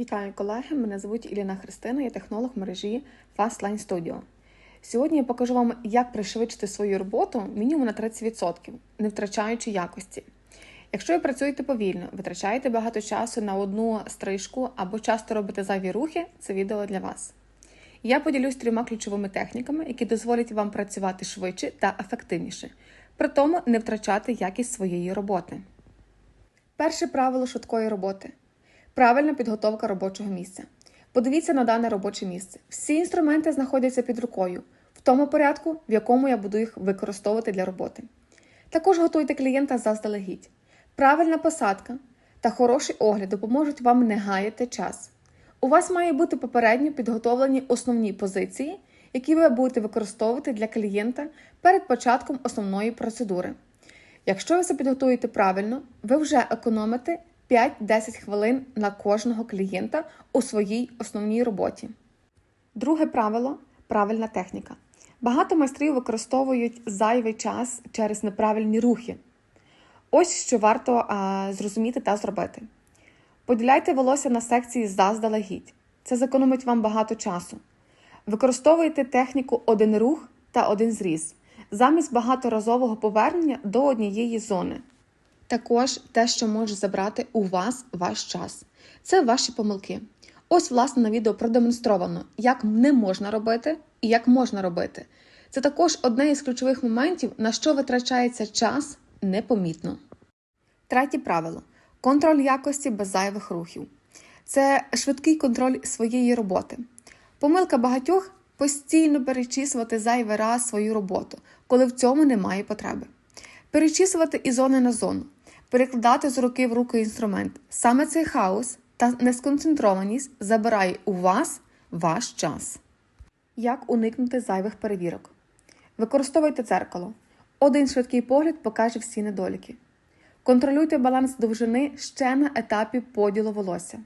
Вітаю колеги! Мене звуть Іліна Христина, я технолог мережі Fastline Studio. Сьогодні я покажу вам, як пришвидшити свою роботу мінімум на 30%, не втрачаючи якості. Якщо ви працюєте повільно, витрачаєте багато часу на одну стрижку або часто робите зайві рухи, це відео для вас. Я поділюсь трьома ключовими техніками, які дозволять вам працювати швидше та ефективніше, при тому не втрачати якість своєї роботи. Перше правило швидкої роботи правильна підготовка робочого місця. Подивіться на дане робоче місце. Всі інструменти знаходяться під рукою, в тому порядку, в якому я буду їх використовувати для роботи. Також готуйте клієнта заздалегідь. Правильна посадка та хороший огляд допоможуть вам не гаяти час. У вас має бути попередньо підготовлені основні позиції, які ви будете використовувати для клієнта перед початком основної процедури. Якщо ви це підготуєте правильно, ви вже економите 5-10 хвилин на кожного клієнта у своїй основній роботі. Друге правило правильна техніка. Багато майстрів використовують зайвий час через неправильні рухи. Ось що варто а, зрозуміти та зробити. Поділяйте волосся на секції заздалегідь. Це зекономить вам багато часу. Використовуйте техніку один рух та один зріз замість багаторазового повернення до однієї зони. Також те, що може забрати у вас ваш час. Це ваші помилки. Ось, власне, на відео продемонстровано, як не можна робити і як можна робити. Це також одне із ключових моментів, на що витрачається час непомітно. Третє правило контроль якості без зайвих рухів. Це швидкий контроль своєї роботи. Помилка багатьох постійно перечісувати зайвий раз свою роботу, коли в цьому немає потреби. Перечісувати із зони на зону, перекладати з руки в руки інструмент. Саме цей хаос та несконцентрованість забирає у вас ваш час. Як уникнути зайвих перевірок? Використовуйте дзеркало. Один швидкий погляд покаже всі недоліки. Контролюйте баланс довжини ще на етапі поділу волосся.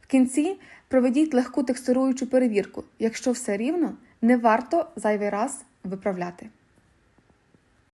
В кінці проведіть легку текстуруючу перевірку. Якщо все рівно, не варто зайвий раз виправляти.